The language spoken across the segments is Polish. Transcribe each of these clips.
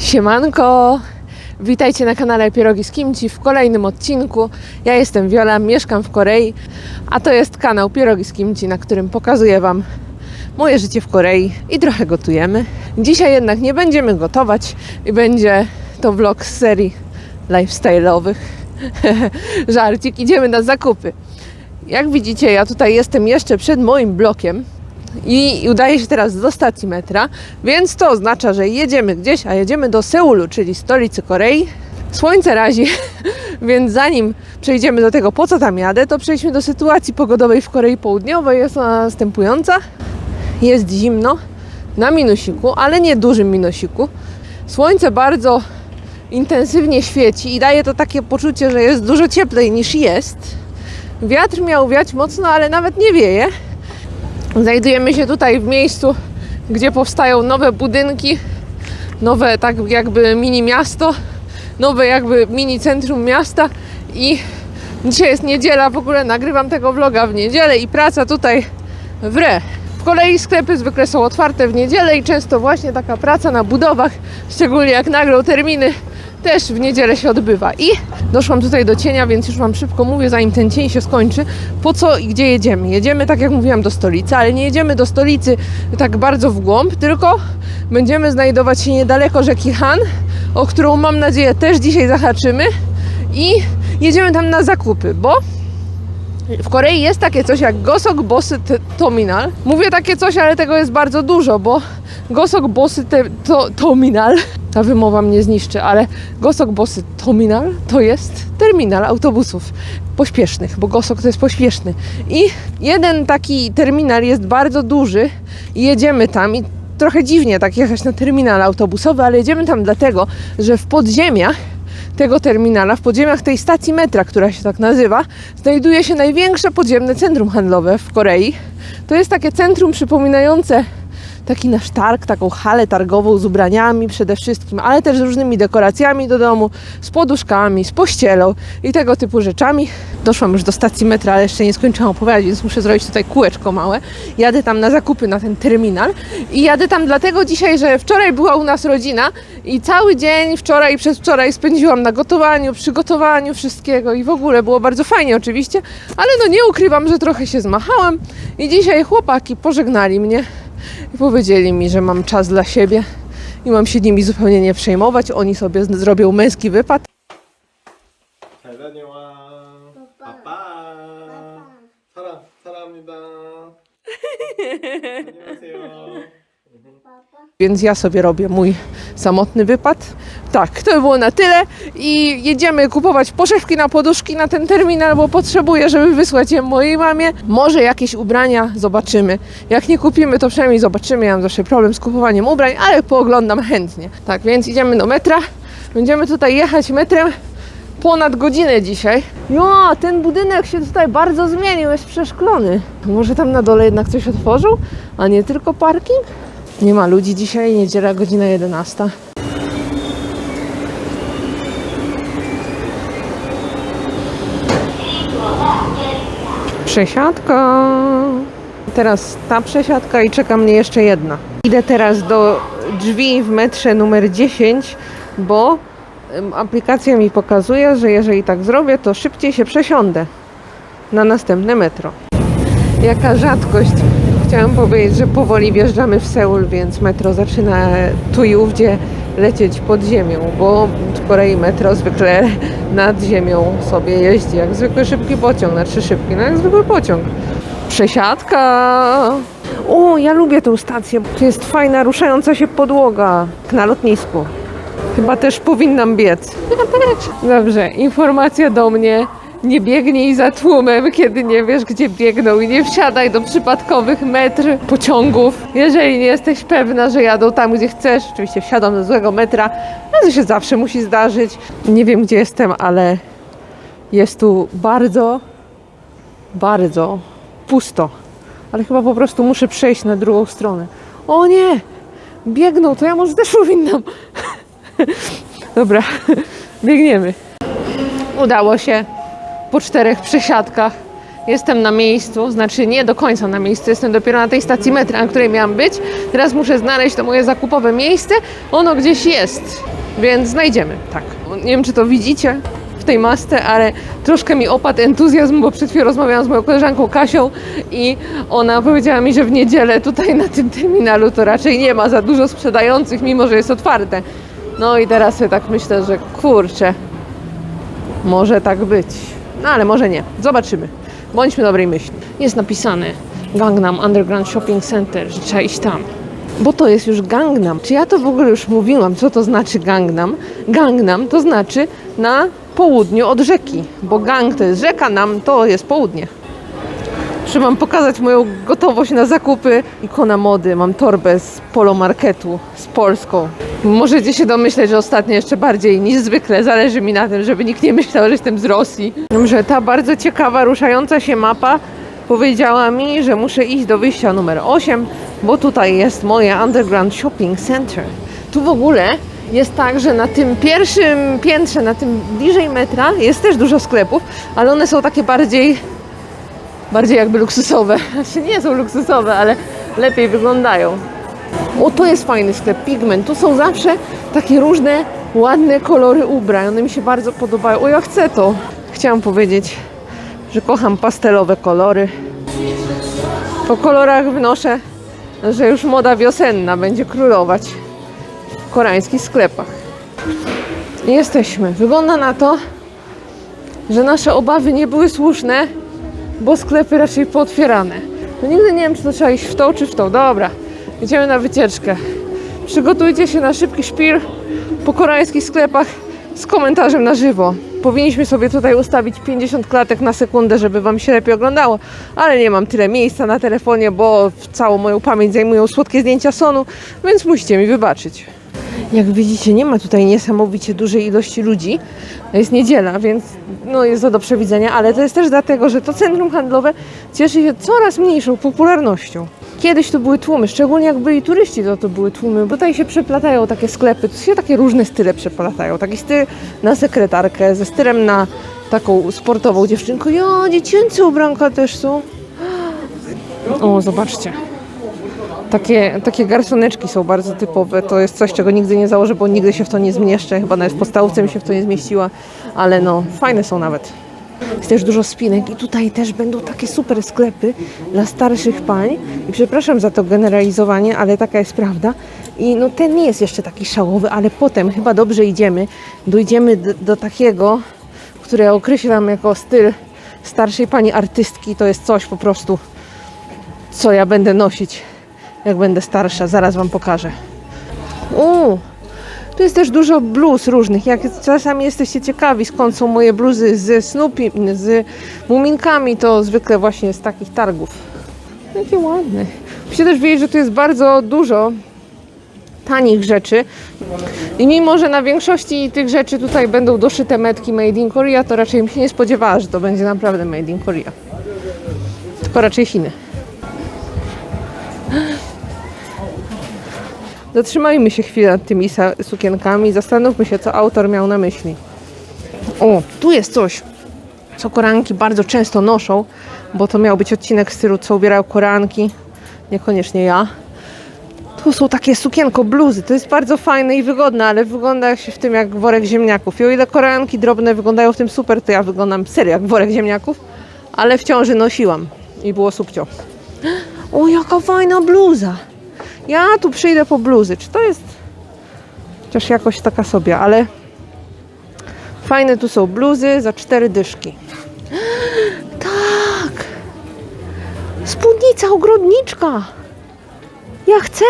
Siemanko! Witajcie na kanale Pierogi z Kimchi w kolejnym odcinku. Ja jestem Wiola, mieszkam w Korei, a to jest kanał Pierogi z Kimchi, na którym pokazuję Wam moje życie w Korei i trochę gotujemy. Dzisiaj jednak nie będziemy gotować i będzie to vlog z serii lifestyle'owych. Żarcik, idziemy na zakupy. Jak widzicie, ja tutaj jestem jeszcze przed moim blokiem i udaje się teraz do stacji metra, więc to oznacza, że jedziemy gdzieś, a jedziemy do Seulu, czyli stolicy Korei. Słońce razi, więc zanim przejdziemy do tego, po co tam jadę, to przejdźmy do sytuacji pogodowej w Korei Południowej. Jest ona następująca. Jest zimno, na minusiku, ale nie dużym minusiku. Słońce bardzo intensywnie świeci i daje to takie poczucie, że jest dużo cieplej niż jest. Wiatr miał wiać mocno, ale nawet nie wieje. Znajdujemy się tutaj w miejscu, gdzie powstają nowe budynki, nowe tak jakby mini miasto, nowe jakby mini centrum miasta i dzisiaj jest niedziela, w ogóle nagrywam tego vloga w niedzielę i praca tutaj wre. W kolei sklepy zwykle są otwarte w niedzielę i często właśnie taka praca na budowach, szczególnie jak nagrą terminy, też w niedzielę się odbywa. I doszłam tutaj do cienia, więc już Wam szybko mówię, zanim ten cień się skończy, po co i gdzie jedziemy. Jedziemy, tak jak mówiłam, do stolicy, ale nie jedziemy do stolicy tak bardzo w głąb, tylko będziemy znajdować się niedaleko rzeki Han, o którą mam nadzieję też dzisiaj zahaczymy i jedziemy tam na zakupy, bo w Korei jest takie coś jak Gosok Bossy Te- Tominal. Mówię takie coś, ale tego jest bardzo dużo, bo Gosok Bossy te, to, Tominal, ta wymowa mnie zniszczy, ale Gosok Bossy Tominal to jest terminal autobusów pośpiesznych, bo Gosok to jest pośpieszny. I jeden taki terminal jest bardzo duży i jedziemy tam i trochę dziwnie tak jechać na terminal autobusowy, ale jedziemy tam dlatego, że w podziemiach tego terminala, w podziemiach tej stacji metra, która się tak nazywa, znajduje się największe podziemne centrum handlowe w Korei. To jest takie centrum przypominające taki nasz targ, taką halę targową z ubraniami przede wszystkim, ale też z różnymi dekoracjami do domu, z poduszkami, z pościelą i tego typu rzeczami. Doszłam już do stacji metra, ale jeszcze nie skończyłam opowiadać, więc muszę zrobić tutaj kółeczko małe. Jadę tam na zakupy na ten terminal i jadę tam dlatego dzisiaj, że wczoraj była u nas rodzina i cały dzień wczoraj i przedwczoraj spędziłam na gotowaniu, przygotowaniu wszystkiego i w ogóle było bardzo fajnie oczywiście, ale no nie ukrywam, że trochę się zmachałam i dzisiaj chłopaki pożegnali mnie i powiedzieli mi, że mam czas dla siebie i mam się nimi zupełnie nie przejmować. Oni sobie zrobią męski wypad. Więc ja sobie robię mój samotny wypad. Tak, to by było na tyle i jedziemy kupować poszewki na poduszki na ten terminal, bo potrzebuję, żeby wysłać je mojej mamie. Może jakieś ubrania zobaczymy. Jak nie kupimy, to przynajmniej zobaczymy. Ja mam zawsze problem z kupowaniem ubrań, ale pooglądam chętnie. Tak, więc idziemy do metra. Będziemy tutaj jechać metrem ponad godzinę dzisiaj. Jo, ten budynek się tutaj bardzo zmienił, jest przeszklony. Może tam na dole jednak coś otworzył, a nie tylko parking? Nie ma ludzi dzisiaj, niedziela, godzina 11. Przesiadka. Teraz ta przesiadka i czeka mnie jeszcze jedna. Idę teraz do drzwi w metrze numer 10, bo aplikacja mi pokazuje, że jeżeli tak zrobię, to szybciej się przesiądę na następne metro. Jaka rzadkość. Chciałam powiedzieć, że powoli wjeżdżamy w Seul, więc metro zaczyna tu i ówdzie lecieć pod ziemią, bo w Korei metro zwykle nad ziemią sobie jeździ, jak zwykły szybki pociąg, znaczy szybki, no jak zwykły pociąg. Przesiadka! O, ja lubię tą stację, tu jest fajna, ruszająca się podłoga na lotnisku. Chyba też powinnam biec. Dobrze, informacja do mnie. Nie biegnij za tłumem, kiedy nie wiesz, gdzie biegną i nie wsiadaj do przypadkowych metr pociągów. Jeżeli nie jesteś pewna, że jadą tam, gdzie chcesz, oczywiście wsiadam do złego metra, no to się zawsze musi zdarzyć. Nie wiem, gdzie jestem, ale jest tu bardzo, bardzo pusto. Ale chyba po prostu muszę przejść na drugą stronę. O nie! Biegną, to ja może też powinnam. Dobra, biegniemy. Udało się po czterech przesiadkach. Jestem na miejscu, znaczy nie do końca na miejscu, jestem dopiero na tej stacji metra, na której miałam być. Teraz muszę znaleźć to moje zakupowe miejsce. Ono gdzieś jest, więc znajdziemy, tak. Nie wiem, czy to widzicie w tej masce, ale troszkę mi opadł entuzjazm, bo przed chwilą rozmawiałam z moją koleżanką Kasią i ona powiedziała mi, że w niedzielę tutaj na tym terminalu to raczej nie ma za dużo sprzedających, mimo że jest otwarte. No i teraz sobie tak myślę, że kurczę, może tak być. No ale może nie. Zobaczymy. Bądźmy dobrej myśli. Jest napisane Gangnam Underground Shopping Center, że trzeba iść tam. Bo to jest już Gangnam. Czy ja to w ogóle już mówiłam, co to znaczy Gangnam? Gangnam to znaczy na południu od rzeki, bo Gang to jest rzeka, nam to jest południe. Muszę Wam pokazać moją gotowość na zakupy. Ikona mody, mam torbę z Polo Marketu, z Polską. Możecie się domyśleć, że ostatnio jeszcze bardziej niż zwykle zależy mi na tym, żeby nikt nie myślał, że jestem z Rosji. Że ta bardzo ciekawa, ruszająca się mapa powiedziała mi, że muszę iść do wyjścia numer 8, bo tutaj jest moje Underground Shopping Center. Tu w ogóle jest tak, że na tym pierwszym piętrze, na tym bliżej metra jest też dużo sklepów, ale one są takie bardziej bardziej jakby luksusowe. Znaczy nie są luksusowe, ale lepiej wyglądają. O, to jest fajny sklep Pigment. Tu są zawsze takie różne ładne kolory ubrań. One mi się bardzo podobają. O, ja chcę to. Chciałam powiedzieć, że kocham pastelowe kolory. Po kolorach wnoszę, że już moda wiosenna będzie królować w koreańskich sklepach. Jesteśmy. Wygląda na to, że nasze obawy nie były słuszne, bo sklepy raczej pootwierane. No nigdy nie wiem, czy to trzeba iść w tą, czy w tą. Dobra, idziemy na wycieczkę. Przygotujcie się na szybki szpil po koreańskich sklepach z komentarzem na żywo. Powinniśmy sobie tutaj ustawić 50 klatek na sekundę, żeby Wam się lepiej oglądało, ale nie mam tyle miejsca na telefonie, bo całą moją pamięć zajmują słodkie zdjęcia sonu, więc musicie mi wybaczyć. Jak widzicie, nie ma tutaj niesamowicie dużej ilości ludzi. Jest niedziela, więc no jest to do przewidzenia, ale to jest też dlatego, że to centrum handlowe cieszy się coraz mniejszą popularnością. Kiedyś to były tłumy, szczególnie jak byli turyści, to to były tłumy, tutaj się przeplatają takie sklepy, tu się takie różne style przeplatają. Taki styl na sekretarkę, ze stylem na taką sportową dziewczynkę. Ja, dziecięce ubranka też są. O, zobaczcie. Takie, takie garsoneczki są bardzo typowe. To jest coś, czego nigdy nie założę, bo nigdy się w to nie zmieszczę. Chyba nawet w podstawówce mi się w to nie zmieściła, ale no, fajne są nawet. Jest też dużo spinek i tutaj też będą takie super sklepy dla starszych pań. I przepraszam za to generalizowanie, ale taka jest prawda. I no ten nie jest jeszcze taki szałowy, ale potem chyba dobrze idziemy. Dojdziemy do, do takiego, które określam jako styl starszej pani artystki. To jest coś po prostu, co ja będę nosić jak będę starsza. Zaraz Wam pokażę. U, tu jest też dużo bluz różnych. Jak czasami jesteście ciekawi, skąd są moje bluzy ze Snoopy, z muminkami, to zwykle właśnie z takich targów. Jakie ładne. Musicie też wiedzieć, że tu jest bardzo dużo tanich rzeczy. I mimo, że na większości tych rzeczy tutaj będą doszyte metki Made in Korea, to raczej bym się nie spodziewała, że to będzie naprawdę Made in Korea. Tylko raczej Chiny. Zatrzymajmy się chwilę nad tymi sukienkami. Zastanówmy się, co autor miał na myśli. O, tu jest coś, co koranki bardzo często noszą, bo to miał być odcinek w stylu, co ubierają koranki. Niekoniecznie ja. Tu są takie sukienko, bluzy. To jest bardzo fajne i wygodne, ale wygląda się w tym jak worek ziemniaków. I o ile koranki drobne wyglądają w tym super, to ja wyglądam serio jak worek ziemniaków, ale w ciąży nosiłam i było subcio. O, jaka fajna bluza! Ja tu przyjdę po bluzy. Czy to jest chociaż jakoś taka sobie, ale fajne tu są bluzy za cztery dyszki. Tak! Spódnica ogrodniczka! Ja chcę!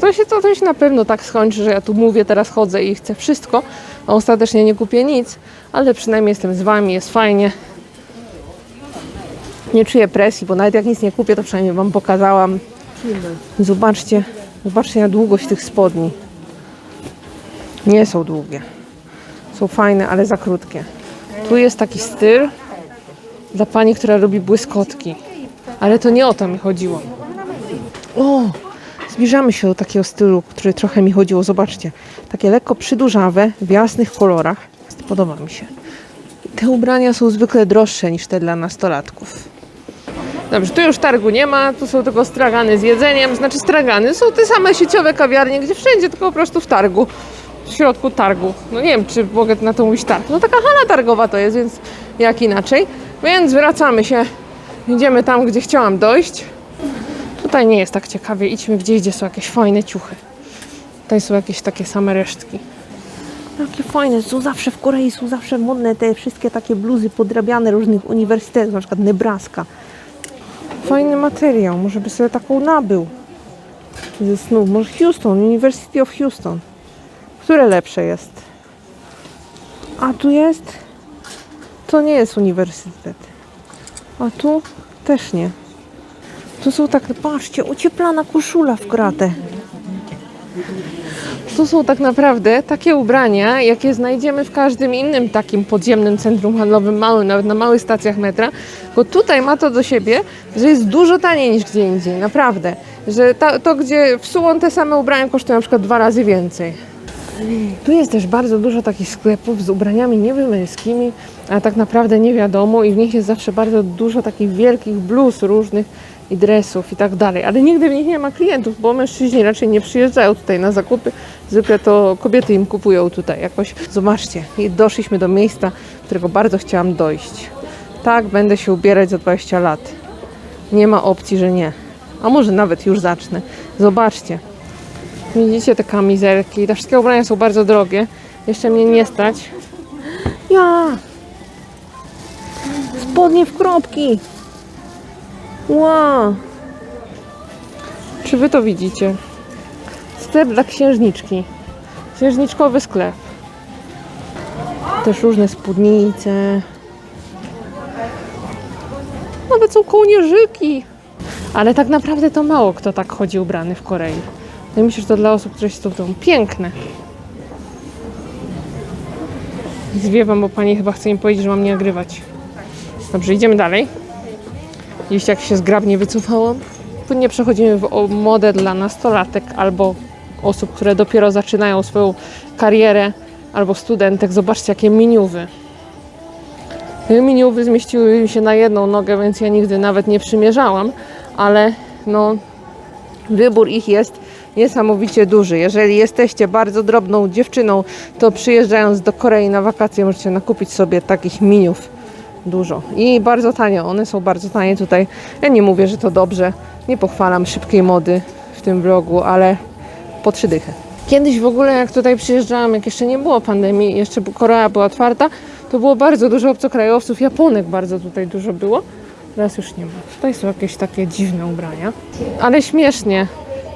To się, to, to się na pewno tak skończy, że ja tu mówię, teraz chodzę i chcę wszystko, a ostatecznie nie kupię nic, ale przynajmniej jestem z Wami, jest fajnie. Nie czuję presji, bo nawet jak nic nie kupię, to przynajmniej Wam pokazałam. Zobaczcie, zobaczcie na długość tych spodni. Nie są długie. Są fajne, ale za krótkie. Tu jest taki styl dla pani, która robi błyskotki. Ale to nie o to mi chodziło. O, zbliżamy się do takiego stylu, który trochę mi chodziło. Zobaczcie, takie lekko przydłużawe, w jasnych kolorach. Podoba mi się. Te ubrania są zwykle droższe niż te dla nastolatków. Dobrze, tu już targu nie ma, tu są tylko stragany z jedzeniem, znaczy stragany, są te same sieciowe kawiarnie, gdzie wszędzie, tylko po prostu w targu, w środku targu. No nie wiem, czy mogę na to mówić targ. No taka hala targowa to jest, więc jak inaczej. Więc wracamy się, idziemy tam, gdzie chciałam dojść. Tutaj nie jest tak ciekawie, idźmy gdzieś, gdzie są jakieś fajne ciuchy. Tutaj są jakieś takie same resztki. Jakie fajne, są zawsze w Korei, są zawsze modne te wszystkie takie bluzy podrabiane różnych uniwersytetów, na przykład Nebraska. Fajny materiał, może by sobie taką nabył ze snów. Może Houston, University of Houston. Które lepsze jest? A tu jest? To nie jest uniwersytet. A tu też nie. Tu są tak, patrzcie, ocieplana koszula w kratę. To są tak naprawdę takie ubrania, jakie znajdziemy w każdym innym takim podziemnym centrum handlowym, małym, nawet na małych stacjach metra. Bo tutaj ma to do siebie, że jest dużo taniej niż gdzie indziej, naprawdę. Że ta, to, gdzie w te same ubrania kosztują na przykład dwa razy więcej. Tu jest też bardzo dużo takich sklepów z ubraniami niby a tak naprawdę nie wiadomo i w nich jest zawsze bardzo dużo takich wielkich bluz różnych i dresów i tak dalej, ale nigdy w nich nie ma klientów, bo mężczyźni raczej nie przyjeżdżają tutaj na zakupy, zwykle to kobiety im kupują tutaj jakoś. Zobaczcie, doszliśmy do miejsca, którego bardzo chciałam dojść. Tak, będę się ubierać za 20 lat. Nie ma opcji, że nie. A może nawet już zacznę. Zobaczcie. Widzicie te kamizelki? Te wszystkie ubrania są bardzo drogie. Jeszcze mnie nie stać. Ja! Spodnie w kropki! Wow! Czy wy to widzicie? Sklep dla księżniczki. Księżniczkowy sklep. Też różne spódnice. Nawet są kołnierzyki. Ale tak naprawdę to mało kto tak chodzi ubrany w Korei. Ja myślę, że to dla osób, które są tam piękne. Zwiewam, bo pani chyba chce mi powiedzieć, że mam nie nagrywać. Dobrze, idziemy dalej. Widzicie, jak się zgrabnie wycofałam? Płynnie przechodzimy w modę dla nastolatek albo osób, które dopiero zaczynają swoją karierę, albo studentek. Zobaczcie, jakie miniuwy. Te Miniuwy zmieściły mi się na jedną nogę, więc ja nigdy nawet nie przymierzałam, ale no, wybór ich jest niesamowicie duży. Jeżeli jesteście bardzo drobną dziewczyną, to przyjeżdżając do Korei na wakacje możecie nakupić sobie takich miniów dużo. I bardzo tanio, one są bardzo tanie tutaj. Ja nie mówię, że to dobrze, nie pochwalam szybkiej mody w tym vlogu, ale po trzy dychy. Kiedyś w ogóle jak tutaj przyjeżdżałam, jak jeszcze nie było pandemii, jeszcze Korea była otwarta, to było bardzo dużo obcokrajowców, Japonek bardzo tutaj dużo było. Teraz już nie ma. Tutaj są jakieś takie dziwne ubrania. Ale śmiesznie.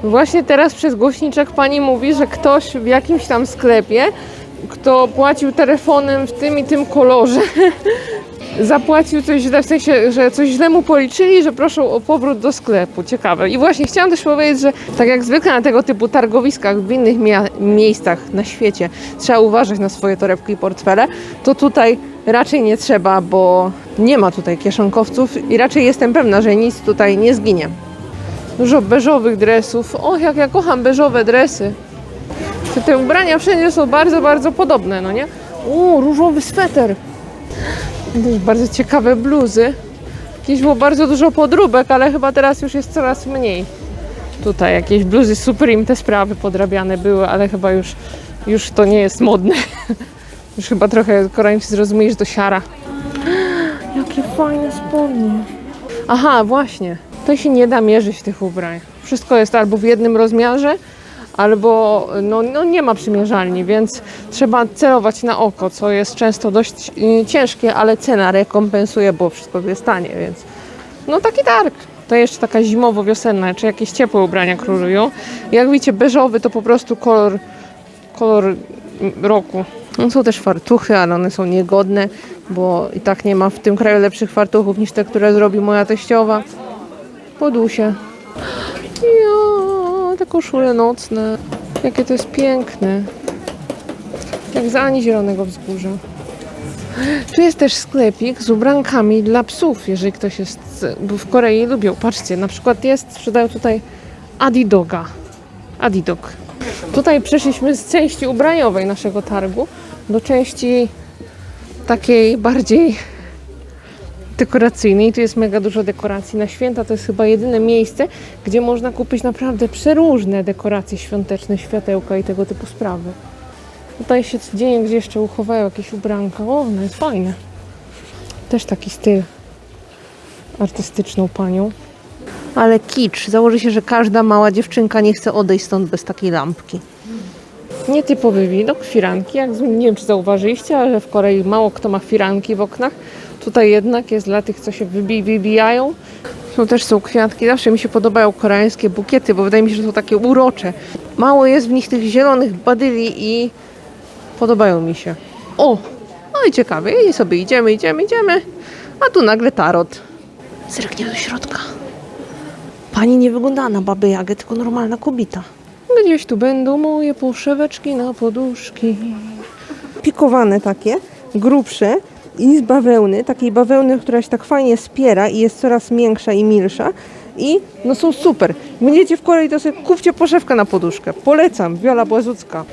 Właśnie teraz przez głośniczek pani mówi, że ktoś w jakimś tam sklepie, kto płacił telefonem w tym i tym kolorze, zapłacił coś źle, w sensie, że coś źle mu policzyli, że proszą o powrót do sklepu. Ciekawe. I właśnie chciałam też powiedzieć, że tak jak zwykle na tego typu targowiskach w innych miejscach na świecie trzeba uważać na swoje torebki i portfele, to tutaj raczej nie trzeba, bo nie ma tutaj kieszonkowców i raczej jestem pewna, że nic tutaj nie zginie. Dużo beżowych dresów. O, jak ja kocham beżowe dresy. Te ubrania wszędzie są bardzo, bardzo podobne, no nie? O, różowy sweter. Też bardzo ciekawe bluzy. Jakieś było bardzo dużo podróbek, ale chyba teraz już jest coraz mniej. Tutaj jakieś bluzy Supreme, te sprawy podrabiane były, ale chyba już, już to nie jest modne. Już chyba trochę Koreańczycy zrozumieli, że to siara. Jakie fajne spodnie. Aha, właśnie. To się nie da mierzyć tych ubrań. Wszystko jest albo w jednym rozmiarze, albo no, no nie ma przymierzalni, więc trzeba celować na oko, co jest często dość y, ciężkie, ale cena rekompensuje, bo wszystko jest tanie, więc no taki targ. To jeszcze taka zimowo-wiosenna, czy jakieś ciepłe ubrania królują. Jak widzicie, beżowy to po prostu kolor, kolor mm, roku. No, są też fartuchy, ale one są niegodne, bo i tak nie ma w tym kraju lepszych fartuchów niż te, które zrobi moja teściowa. Podusie. Te koszule nocne. Jakie to jest piękne. Jak z Ani Zielonego Wzgórza. Tu jest też sklepik z ubrankami dla psów, jeżeli ktoś jest, bo w Korei lubią. Patrzcie, na przykład jest, sprzedają tutaj Adidoga. Adidog. Tutaj przeszliśmy z części ubraniowej naszego targu do części takiej bardziej dekoracyjnej. Tu jest mega dużo dekoracji. Na święta to jest chyba jedyne miejsce, gdzie można kupić naprawdę przeróżne dekoracje świąteczne, światełka i tego typu sprawy. Tutaj się dzieje, gdzie jeszcze uchowają jakieś ubranka. O, no jest fajne. Też taki styl artystyczną panią. Ale kicz. Założy się, że każda mała dziewczynka nie chce odejść stąd bez takiej lampki. Nietypowy widok, firanki. Jak nie wiem, czy zauważyliście, ale w Korei mało kto ma firanki w oknach. Tutaj jednak jest dla tych, co się wybi- wybijają. Tu też są kwiatki. Zawsze mi się podobają koreańskie bukiety, bo wydaje mi się, że są takie urocze. Mało jest w nich tych zielonych badyli i podobają mi się. O! No i ciekawe. I sobie idziemy, idziemy, idziemy. A tu nagle tarot. Zerknie do środka. Pani nie wygląda na babę Jagę, tylko normalna kobieta. Gdzieś tu będą moje puszeweczki na poduszki. Pikowane takie, grubsze i z bawełny, takiej bawełny, która się tak fajnie spiera i jest coraz większa i milsza. I no są super. Będziecie w Korei, to sobie kupcie poszewkę na poduszkę. Polecam, Wiola Błazucka.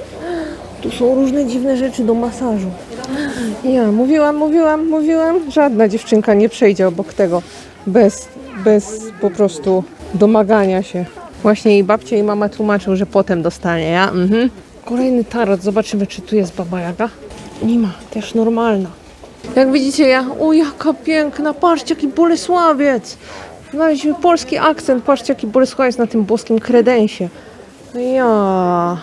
Tu są różne dziwne rzeczy do masażu. Ja mówiłam, mówiłam, mówiłam. Żadna dziewczynka nie przejdzie obok tego bez, bez po prostu domagania się. Właśnie jej babcia i mama tłumaczą, że potem dostanie, ja? Mhm. Kolejny tarot, zobaczymy czy tu jest baba Jaga. Nie ma, też normalna. Jak widzicie, ja, o jaka piękna, patrzcie jaki Bolesławiec. Znaleźliśmy polski akcent, patrzcie jaki Bolesławiec na tym boskim kredensie. Ja,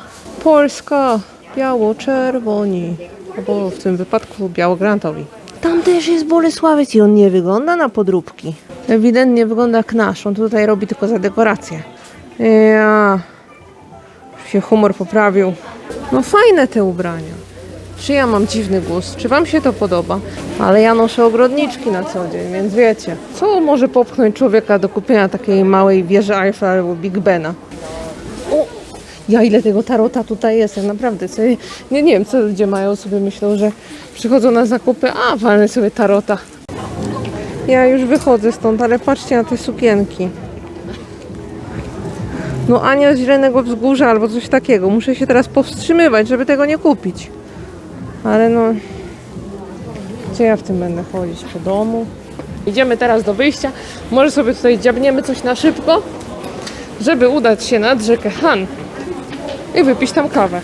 Polska, biało-czerwoni, albo w tym wypadku biało-granatowi. Tam też jest Bolesławiec i on nie wygląda na podróbki. Ewidentnie wygląda jak nasz, on tutaj robi tylko za dekorację. Ja, już się humor poprawił. No fajne te ubrania. Czy ja mam dziwny gust? Czy wam się to podoba? Ale ja noszę ogrodniczki na co dzień, więc wiecie. Co może popchnąć człowieka do kupienia takiej małej wieży Eiffla albo Big Bena? O, ja ile tego tarota tutaj jest, ja naprawdę sobie, nie, nie wiem co ludzie mają, sobie myślą, że przychodzą na zakupy, a walę sobie tarota. Ja już wychodzę stąd, ale patrzcie na te sukienki. No Ania z Źrenego Wzgórza albo coś takiego. Muszę się teraz powstrzymywać, żeby tego nie kupić. Ale no... Gdzie ja w tym będę chodzić? Po domu? Idziemy teraz do wyjścia. Może sobie tutaj dziabniemy coś na szybko, żeby udać się nad rzekę Han i wypić tam kawę.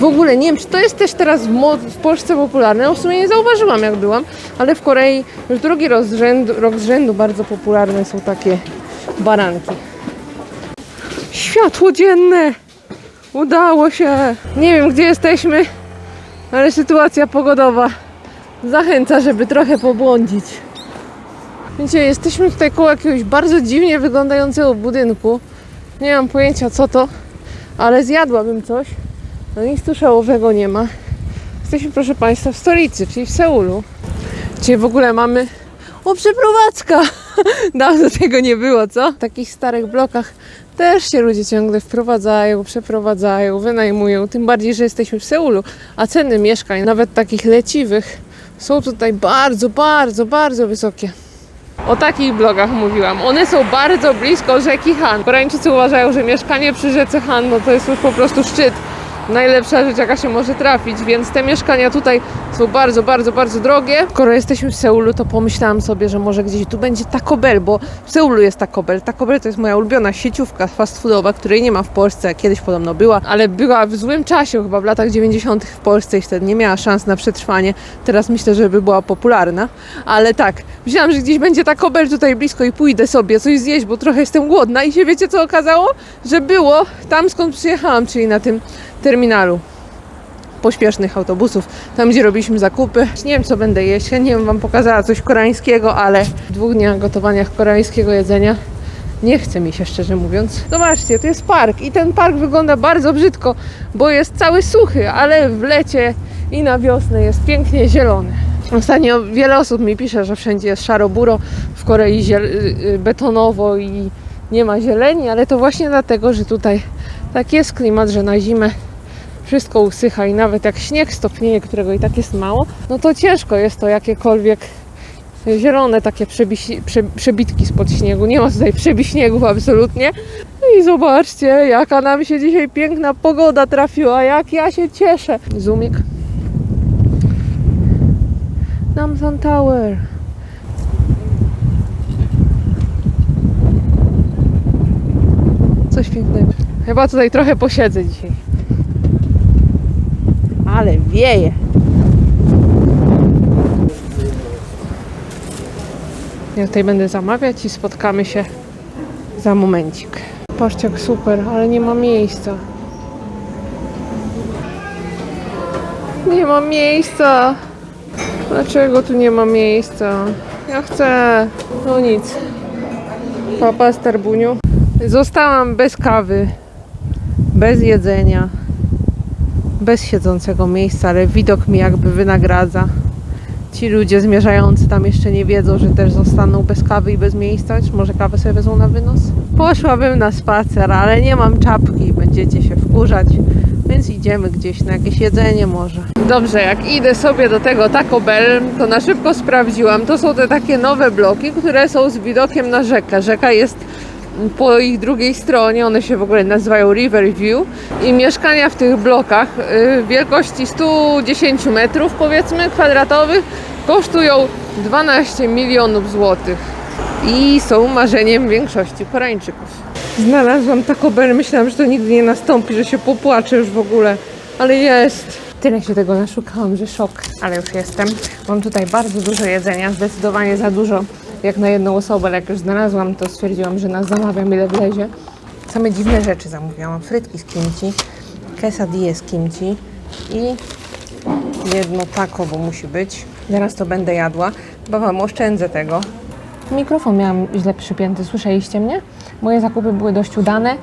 W ogóle nie wiem, czy to jest też teraz w, w Polsce popularne. No w sumie nie zauważyłam, jak byłam, ale w Korei już drugi rok rok z rzędu bardzo popularne są takie baranki. Światło dzienne! Udało się! Nie wiem, gdzie jesteśmy, ale sytuacja pogodowa zachęca, żeby trochę pobłądzić. Wiecie, jesteśmy tutaj koło jakiegoś bardzo dziwnie wyglądającego budynku. Nie mam pojęcia co to, ale zjadłabym coś. No nic tu szałowego nie ma. Jesteśmy, proszę Państwa, w stolicy, czyli w Seulu. Gdzie w ogóle mamy... O, przeprowadzka! Dawno tego nie było, co? W takich starych blokach też się ludzie ciągle wprowadzają, przeprowadzają, wynajmują. Tym bardziej, że jesteśmy w Seulu, a ceny mieszkań, nawet takich leciwych, są tutaj bardzo, bardzo, bardzo wysokie. O takich blogach mówiłam. One są bardzo blisko rzeki Han. Koreańczycy uważają, że mieszkanie przy rzece Han no to jest już po prostu szczyt. Najlepsza rzecz, jaka się może trafić, więc te mieszkania tutaj są bardzo, bardzo, bardzo drogie. Skoro jesteśmy w Seulu, to pomyślałam sobie, że może gdzieś tu będzie Taco Bell, bo w Seulu jest Taco Bell. Taco Bell to jest moja ulubiona sieciówka fast foodowa, której nie ma w Polsce, kiedyś podobno była, ale była w złym czasie, chyba w latach 90. w Polsce i wtedy nie miała szans na przetrwanie. Teraz myślę, że by była popularna, ale tak, myślałam, że gdzieś będzie Taco Bell tutaj blisko i pójdę sobie coś zjeść, bo trochę jestem głodna i się wiecie co okazało? Że było tam skąd przyjechałam, czyli na tym terminalu pośpiesznych autobusów, tam gdzie robiliśmy zakupy. Nie wiem co będę jeść, nie wiem wam pokazała coś koreańskiego, ale w dwóch dniach gotowania koreańskiego jedzenia nie chce mi się szczerze mówiąc. Zobaczcie, to jest park i ten park wygląda bardzo brzydko, bo jest cały suchy, ale w lecie i na wiosnę jest pięknie zielony. Ostatnio wiele osób mi pisze, że wszędzie jest szaro-buro, w Korei y, y, betonowo i nie ma zieleni, ale to właśnie dlatego, że tutaj tak jest klimat, że na zimę wszystko usycha i nawet jak śnieg stopnieje, którego i tak jest mało, no to ciężko jest to jakiekolwiek zielone takie przebisi, prze, przebitki spod śniegu. Nie ma tutaj przebiśniegów absolutnie. No I zobaczcie, jaka nam się dzisiaj piękna pogoda trafiła, jak ja się cieszę. Zoomik. Namsan Tower. Coś pięknego. Chyba tutaj trochę posiedzę dzisiaj. Ale wieje. Ja tutaj będę zamawiać i spotkamy się za momencik. Patrzcie jak super, ale nie ma miejsca. Nie ma miejsca. Dlaczego tu nie ma miejsca? Ja chcę. No nic. Papa Starbuniu. Zostałam bez kawy, bez jedzenia, bez siedzącego miejsca, ale widok mi jakby wynagradza. Ci ludzie zmierzający tam jeszcze nie wiedzą, że też zostaną bez kawy i bez miejsca, czy może kawę sobie wezmą na wynos? Poszłabym na spacer, ale nie mam czapki, będziecie się wkurzać, więc idziemy gdzieś na jakieś jedzenie może. Dobrze, jak idę sobie do tego Taco Bell, to na szybko sprawdziłam, to są te takie nowe bloki, które są z widokiem na rzekę. Rzeka jest po ich drugiej stronie, one się w ogóle nazywają River View i mieszkania w tych blokach y, wielkości 110 metrów powiedzmy kwadratowych kosztują 12 milionów złotych i są marzeniem większości Koreańczyków. Znalazłam Taco Bell, myślałam, że to nigdy nie nastąpi, że się popłaczę już w ogóle, ale jest. Tyle się tego naszukałam, że szok, ale już jestem. Mam tutaj bardzo dużo jedzenia, zdecydowanie za dużo jak na jedną osobę, ale jak już znalazłam, to stwierdziłam, że nas zamawiam ile wlezie. Same dziwne rzeczy zamówiłam. Frytki z kimchi, quesadille z kimchi i jedno taco, bo musi być. Zaraz to będę jadła. Chyba wam oszczędzę tego. Mikrofon miałam źle przypięty, słyszeliście mnie? Moje zakupy były dość udane,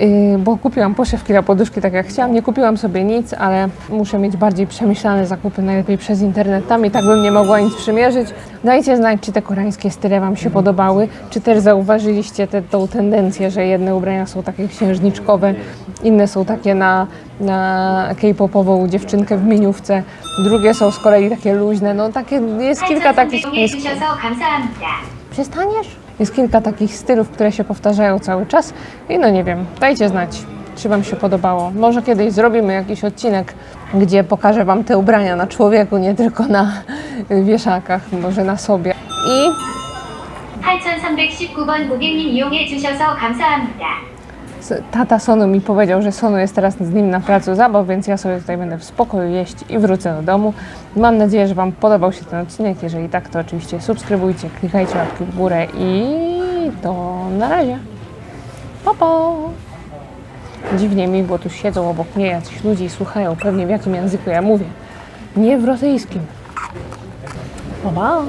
y, bo kupiłam poszewki na poduszki tak jak chciałam. Nie kupiłam sobie nic, ale muszę mieć bardziej przemyślane zakupy, najlepiej przez internet. Tam i tak bym nie mogła nic przymierzyć. Dajcie znać, czy te koreańskie style Wam się mhm. podobały, czy też zauważyliście tę te, tendencję, że jedne ubrania są takie księżniczkowe, inne są takie na, na k-popową dziewczynkę w miniówce, drugie są z kolei takie luźne, no takie, jest kilka takich... Jest... Przestaniesz? Jest kilka takich stylów, które się powtarzają cały czas i no nie wiem, dajcie znać, czy Wam się podobało. Może kiedyś zrobimy jakiś odcinek, gdzie pokażę Wam te ubrania na człowieku, nie tylko na wieszakach, może na sobie. I 8319번 고객님 이용해 주셔서 감사합니다. tata Sonu mi powiedział, że Sonu jest teraz z nim na placu zabaw, więc ja sobie tutaj będę w spokoju jeść i wrócę do domu. Mam nadzieję, że Wam podobał się ten odcinek. Jeżeli tak, to oczywiście subskrybujcie, klikajcie łapki w górę i to na razie. Pa, pa. Dziwnie mi, bo tu siedzą obok mnie jacyś ludzie i słuchają pewnie w jakim języku ja mówię. Nie w rosyjskim. Pa, pa.